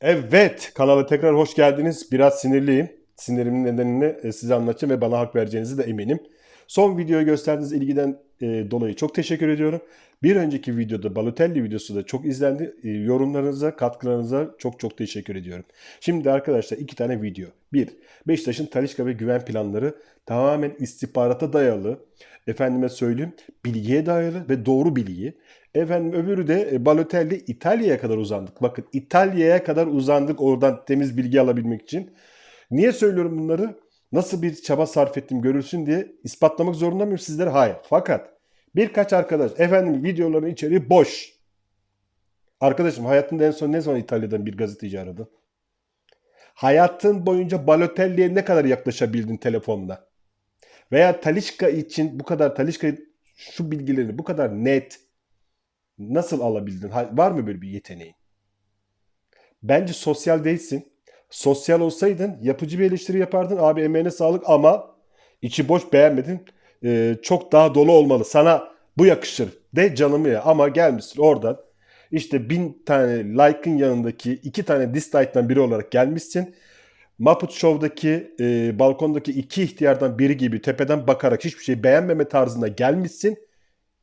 Evet, kanala tekrar hoş geldiniz. Biraz sinirliyim. Sinirimin nedenini e, size anlatacağım ve bana hak vereceğinizi de eminim. Son videoya gösterdiğiniz ilgiden e, dolayı çok teşekkür ediyorum. Bir önceki videoda Balotelli videosu da çok izlendi. E, yorumlarınıza, katkılarınıza çok çok teşekkür ediyorum. Şimdi arkadaşlar iki tane video. Bir, Beşiktaş'ın Talisca ve güven planları tamamen istihbarata dayalı. Efendime söyleyeyim, bilgiye dayalı ve doğru bilgi. Efendim öbürü de e, Balotelli İtalya'ya kadar uzandık. Bakın İtalya'ya kadar uzandık oradan temiz bilgi alabilmek için. Niye söylüyorum bunları? Nasıl bir çaba sarf ettim görülsün diye ispatlamak zorunda mıyım sizlere? Hayır. Fakat birkaç arkadaş efendim videoların içeriği boş. Arkadaşım hayatında en son ne zaman İtalya'dan bir gazeteci aradı? Hayatın boyunca Balotelli'ye ne kadar yaklaşabildin telefonla? Veya Talisca için bu kadar Talisca şu bilgilerini bu kadar net nasıl alabildin? Var mı böyle bir yeteneğin? Bence sosyal değilsin. Sosyal olsaydın yapıcı bir eleştiri yapardın. Abi emeğine sağlık ama içi boş beğenmedin. Ee, çok daha dolu olmalı. Sana bu yakışır de canımı ya. Ama gelmişsin oradan. İşte bin tane like'ın yanındaki iki tane dislike'dan biri olarak gelmişsin. Muppet Show'daki e, balkondaki iki ihtiyardan biri gibi tepeden bakarak hiçbir şey beğenmeme tarzında gelmişsin.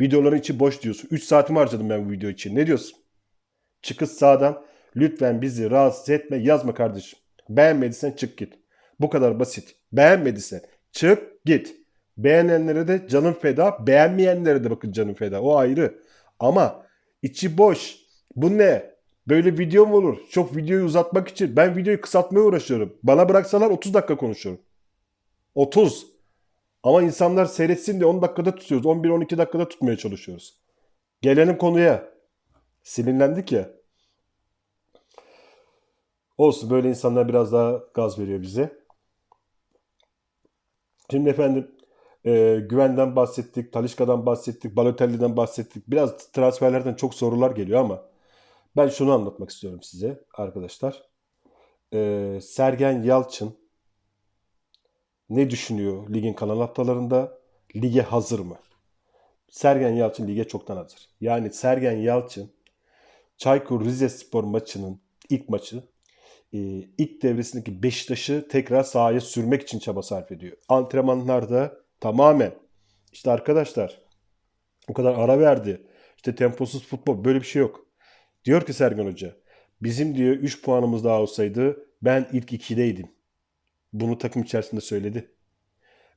Videoların içi boş diyorsun. 3 saatimi harcadım ben bu video için. Ne diyorsun? Çıkış sağdan lütfen bizi rahatsız etme yazma kardeşim. Beğenmediysen çık git. Bu kadar basit. Beğenmediysen çık git. Beğenenlere de canım feda, beğenmeyenlere de bakın canım feda. O ayrı. Ama içi boş. Bu ne? Böyle video mu olur? Çok videoyu uzatmak için. Ben videoyu kısaltmaya uğraşıyorum. Bana bıraksalar 30 dakika konuşuyorum. 30. Ama insanlar seyretsin diye 10 dakikada tutuyoruz. 11-12 dakikada tutmaya çalışıyoruz. Gelelim konuya. Sinirlendik ya. Olsun böyle insanlar biraz daha gaz veriyor bize. Şimdi efendim e, Güven'den bahsettik, Talisca'dan bahsettik, Balotelli'den bahsettik. Biraz transferlerden çok sorular geliyor ama ben şunu anlatmak istiyorum size arkadaşlar. E, Sergen Yalçın ne düşünüyor ligin kalan haftalarında? Lige hazır mı? Sergen Yalçın lige çoktan hazır. Yani Sergen Yalçın Çaykur Rizespor maçının ilk maçı e, ilk devresindeki Beşiktaş'ı tekrar sahaya sürmek için çaba sarf ediyor. Antrenmanlarda tamamen işte arkadaşlar o kadar ara verdi. İşte temposuz futbol böyle bir şey yok. Diyor ki Sergen Hoca bizim diyor 3 puanımız daha olsaydı ben ilk 2'deydim. Bunu takım içerisinde söyledi.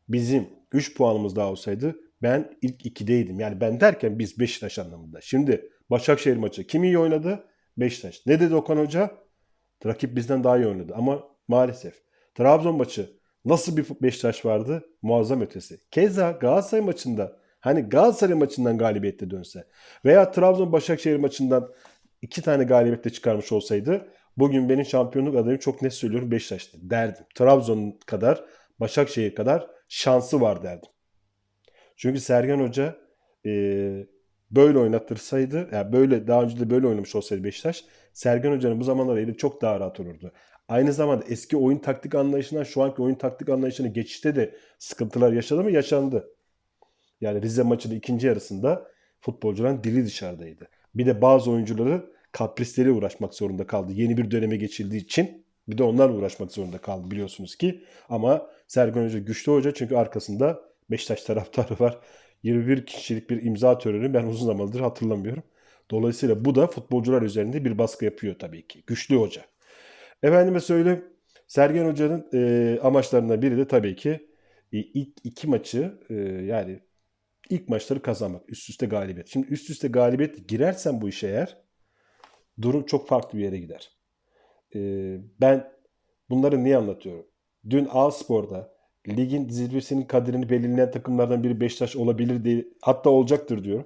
Bizim 3 puanımız daha olsaydı ben ilk 2'deydim. Yani ben derken biz Beşiktaş anlamında. Şimdi Başakşehir maçı kim iyi oynadı? Beşiktaş. Ne dedi Okan Hoca? Rakip bizden daha iyi oynadı ama maalesef. Trabzon maçı nasıl bir Beşiktaş vardı? Muazzam ötesi. Keza Galatasaray maçında hani Galatasaray maçından galibiyette dönse veya Trabzon Başakşehir maçından iki tane galibiyetle çıkarmış olsaydı bugün benim şampiyonluk adayım çok net söylüyorum Beşiktaş'tı derdim. Trabzon kadar Başakşehir kadar şansı var derdim. Çünkü Sergen Hoca e, böyle oynatırsaydı, yani böyle daha önce de böyle oynamış olsaydı Beşiktaş, Sergen Hoca'nın bu zamanlar eli çok daha rahat olurdu. Aynı zamanda eski oyun taktik anlayışından şu anki oyun taktik anlayışına geçişte de sıkıntılar yaşadı mı? Yaşandı. Yani Rize maçının ikinci yarısında futbolcuların dili dışarıdaydı. Bir de bazı oyuncuları kaprisleriyle uğraşmak zorunda kaldı. Yeni bir döneme geçildiği için bir de onlarla uğraşmak zorunda kaldı biliyorsunuz ki. Ama Sergen Hoca güçlü hoca çünkü arkasında Beşiktaş taraftarı var. 21 kişilik bir imza töreni ben uzun zamandır hatırlamıyorum. Dolayısıyla bu da futbolcular üzerinde bir baskı yapıyor tabii ki. Güçlü hoca. Efendime söyleyeyim Sergen Hoca'nın e, amaçlarından biri de tabii ki e, ilk iki maçı e, yani ilk maçları kazanmak. Üst üste galibiyet. Şimdi üst üste galibiyet girersen bu işe eğer durum çok farklı bir yere gider. E, ben bunları niye anlatıyorum? Dün A-Spor'da ligin zirvesinin kaderini belirleyen takımlardan biri Beşiktaş olabilir diye hatta olacaktır diyor.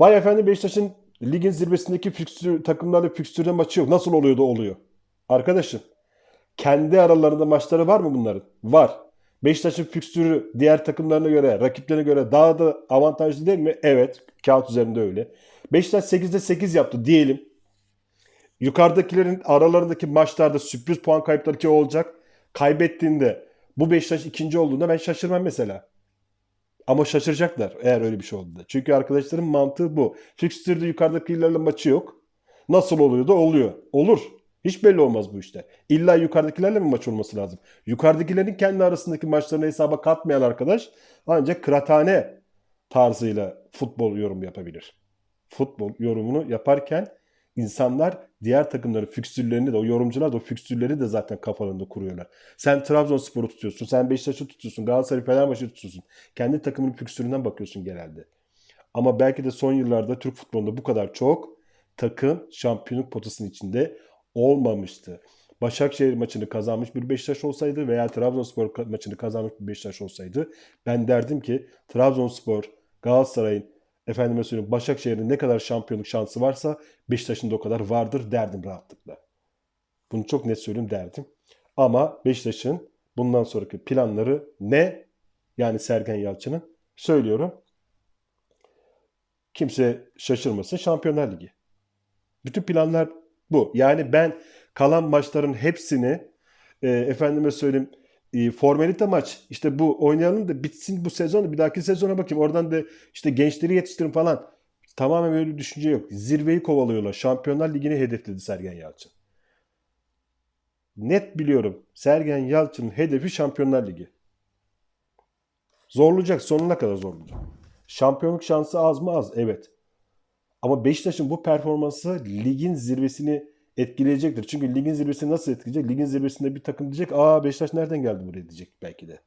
Vay efendim Beşiktaş'ın ligin zirvesindeki fikstür, takımlarla fikstürde maçı yok. Nasıl oluyor da oluyor? Arkadaşım kendi aralarında maçları var mı bunların? Var. Beşiktaş'ın fikstürü diğer takımlarına göre, rakiplerine göre daha da avantajlı değil mi? Evet. Kağıt üzerinde öyle. Beşiktaş 8'de 8 yaptı diyelim. Yukarıdakilerin aralarındaki maçlarda sürpriz puan kayıpları ki olacak. Kaybettiğinde bu Beşiktaş ikinci olduğunda ben şaşırmam mesela. Ama şaşıracaklar eğer öyle bir şey olduğunda. Çünkü arkadaşların mantığı bu. Fixture'da yukarıdakilerle maçı yok. Nasıl oluyor da oluyor. Olur. Hiç belli olmaz bu işler. İlla yukarıdakilerle mi maç olması lazım? Yukarıdakilerin kendi arasındaki maçlarını hesaba katmayan arkadaş ancak kıraathane tarzıyla futbol yorum yapabilir. Futbol yorumunu yaparken insanlar diğer takımların fikstürlerini de o yorumcular da o fikstürleri de zaten kafalarında kuruyorlar. Sen Trabzonspor'u tutuyorsun, sen Beşiktaş'ı tutuyorsun, Galatasaray Fenerbahçe'yi tutuyorsun. Kendi takımının fikstüründen bakıyorsun genelde. Ama belki de son yıllarda Türk futbolunda bu kadar çok takım şampiyonluk potasının içinde olmamıştı. Başakşehir maçını kazanmış bir Beşiktaş olsaydı veya Trabzonspor maçını kazanmış bir Beşiktaş olsaydı ben derdim ki Trabzonspor, Galatasaray'ın efendime söyleyeyim Başakşehir'in ne kadar şampiyonluk şansı varsa Beşiktaş'ın da o kadar vardır derdim rahatlıkla. Bunu çok net söyleyeyim derdim. Ama Beşiktaş'ın bundan sonraki planları ne? Yani Sergen Yalçın'ın söylüyorum. Kimse şaşırmasın Şampiyonlar Ligi. Bütün planlar bu. Yani ben kalan maçların hepsini e, efendime söyleyeyim e, formalite maç işte bu oynayalım da bitsin bu sezon bir dahaki sezona bakayım oradan da işte gençleri yetiştirin falan. Tamamen böyle bir düşünce yok. Zirveyi kovalıyorlar. Şampiyonlar Ligi'ni hedefledi Sergen Yalçın. Net biliyorum. Sergen Yalçın'ın hedefi Şampiyonlar Ligi. Zorlayacak. Sonuna kadar zorlayacak. Şampiyonluk şansı az mı? Az. Evet. Ama Beşiktaş'ın bu performansı ligin zirvesini etkileyecektir. Çünkü ligin zirvesini nasıl etkileyecek? Ligin zirvesinde bir takım diyecek aa Beşiktaş nereden geldi buraya diyecek belki de.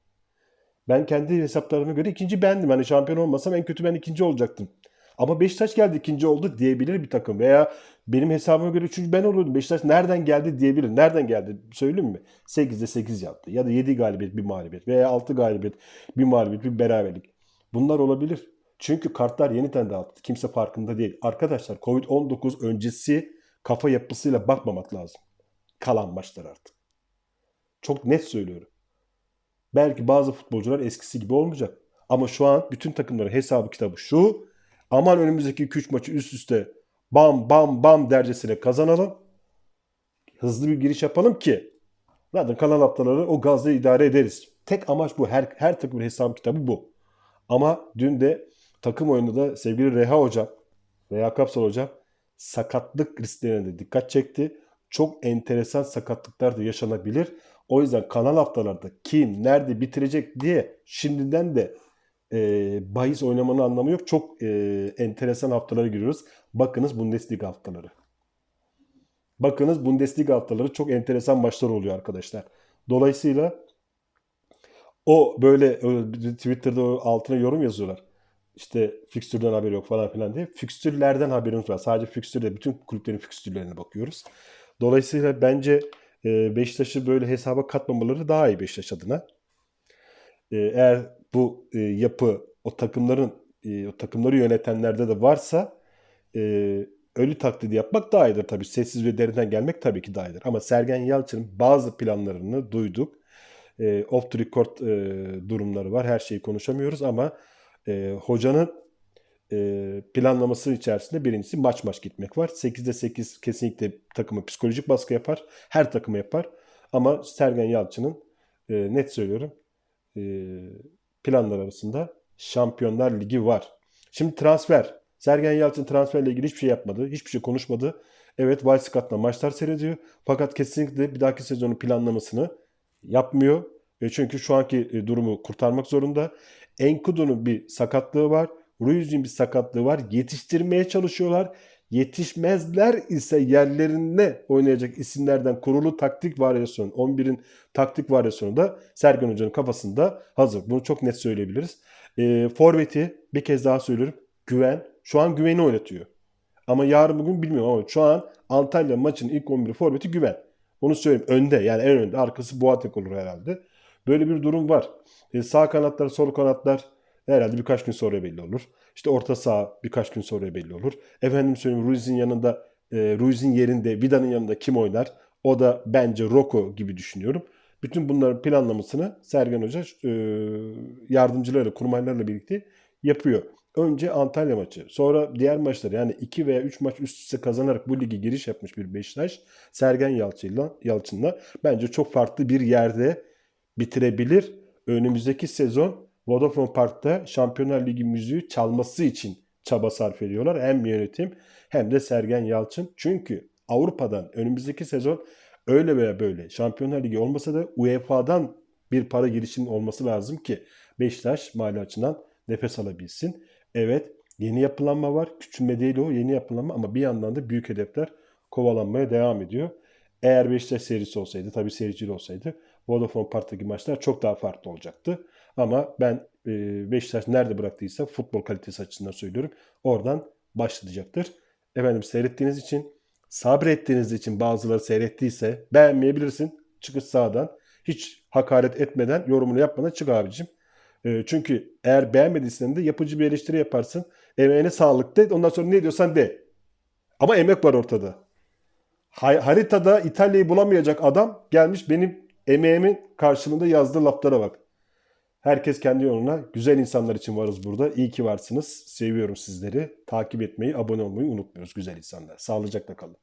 Ben kendi hesaplarıma göre ikinci bendim. Hani şampiyon olmasam en kötü ben ikinci olacaktım. Ama Beşiktaş geldi ikinci oldu diyebilir bir takım. Veya benim hesabıma göre üçüncü ben olurdum. Beşiktaş nereden geldi diyebilir. Nereden geldi söyleyeyim mi? 8'de 8 yaptı. Ya da 7 galibiyet bir mağlubiyet. Veya 6 galibiyet bir mağlubiyet bir beraberlik. Bunlar olabilir. Çünkü kartlar yeniden dağıttı. Kimse farkında değil. Arkadaşlar Covid-19 öncesi kafa yapısıyla bakmamak lazım. Kalan maçlar artık. Çok net söylüyorum. Belki bazı futbolcular eskisi gibi olmayacak. Ama şu an bütün takımların hesabı kitabı şu. Aman önümüzdeki 2-3 maçı üst üste bam bam bam dercesine kazanalım. Hızlı bir giriş yapalım ki zaten kalan haftaları o gazla idare ederiz. Tek amaç bu. Her, her takımın hesabı kitabı bu. Ama dün de takım oyununda sevgili Reha Hocam, Reha Kapsal Hocam sakatlık risklerine de dikkat çekti. Çok enteresan sakatlıklar da yaşanabilir. O yüzden kalan haftalarda kim nerede bitirecek diye şimdiden de e, bahis oynamanın anlamı yok. Çok e, enteresan haftalara giriyoruz. Bakınız Bundesliga haftaları. Bakınız Bundesliga haftaları çok enteresan maçlar oluyor arkadaşlar. Dolayısıyla o böyle Twitter'da altına yorum yazıyorlar. İşte fikstürden haberi yok falan filan diye. Fikstürlerden haberimiz var. Sadece fikstürde bütün kulüplerin fikstürlerine bakıyoruz. Dolayısıyla bence e, Beşiktaş'ı böyle hesaba katmamaları daha iyi Beşiktaş adına. E, eğer bu e, yapı o takımların o takımları yönetenlerde de varsa ölü taklidi yapmak daha iyidir tabii. Sessiz ve derinden gelmek tabii ki daha iyidir. Ama Sergen Yalçın'ın bazı planlarını duyduk. E, off the record e, durumları var. Her şeyi konuşamıyoruz ama e, hocanın e, planlaması içerisinde birincisi maç maç gitmek var. 8'de 8 kesinlikle takımı psikolojik baskı yapar. Her takımı yapar. Ama Sergen Yalçın'ın e, net söylüyorum e, planlar arasında Şampiyonlar Ligi var. Şimdi transfer. Sergen Yalçın transferle ilgili hiçbir şey yapmadı. Hiçbir şey konuşmadı. Evet Weisscott'la maçlar seyrediyor. Fakat kesinlikle bir dahaki sezonun planlamasını yapmıyor. E, çünkü şu anki e, durumu kurtarmak zorunda. Enkudu'nun bir sakatlığı var. Ruiz'in bir sakatlığı var. Yetiştirmeye çalışıyorlar. Yetişmezler ise yerlerinde oynayacak isimlerden kurulu taktik varyasyonu, 11'in taktik varyasyonu da Sergen Hoca'nın kafasında hazır. Bunu çok net söyleyebiliriz. E, Forvet'i bir kez daha söylüyorum. Güven. Şu an güveni oynatıyor. Ama yarın bugün bilmiyorum ama şu an Antalya maçının ilk 11 forveti güven. Onu söyleyeyim. Önde yani en önde. Arkası Boateng olur herhalde. Böyle bir durum var. E, sağ kanatlar, sol kanatlar herhalde birkaç gün sonra belli olur. İşte orta saha birkaç gün sonra belli olur. Efendim söyleyeyim Ruiz'in yanında, e, Ruiz'in yerinde, Vida'nın yanında kim oynar? O da bence Roko gibi düşünüyorum. Bütün bunların planlamasını Sergen Hoca e, yardımcılarıyla, kurmaylarla birlikte yapıyor. Önce Antalya maçı, sonra diğer maçlar yani 2 veya 3 maç üst üste kazanarak bu ligi giriş yapmış bir Beşiktaş Sergen Yalçın'la, Yalçın'la bence çok farklı bir yerde bitirebilir. Önümüzdeki sezon Vodafone Park'ta Şampiyonlar Ligi müziği çalması için çaba sarf ediyorlar. Hem yönetim hem de Sergen Yalçın. Çünkü Avrupa'dan önümüzdeki sezon öyle veya böyle Şampiyonlar Ligi olmasa da UEFA'dan bir para girişinin olması lazım ki Beşiktaş mali açıdan nefes alabilsin. Evet yeni yapılanma var. Küçülme değil o yeni yapılanma ama bir yandan da büyük hedefler kovalanmaya devam ediyor. Eğer Beşiktaş serisi olsaydı tabii seyircili olsaydı Vodafone Park'taki maçlar çok daha farklı olacaktı. Ama ben e, Beşiktaş nerede bıraktıysa futbol kalitesi açısından söylüyorum. Oradan başlayacaktır. Efendim seyrettiğiniz için, sabrettiğiniz için bazıları seyrettiyse beğenmeyebilirsin. Çıkış sağdan. Hiç hakaret etmeden, yorumunu yapmadan çık abicim. E, çünkü eğer beğenmediysen de yapıcı bir eleştiri yaparsın. Emeğine sağlık de. Ondan sonra ne diyorsan de. Ama emek var ortada. Ha- haritada İtalya'yı bulamayacak adam gelmiş benim emeğimin karşılığında yazdığı laflara bak. Herkes kendi yoluna. Güzel insanlar için varız burada. İyi ki varsınız. Seviyorum sizleri. Takip etmeyi, abone olmayı unutmuyoruz güzel insanlar. Sağlıcakla kalın.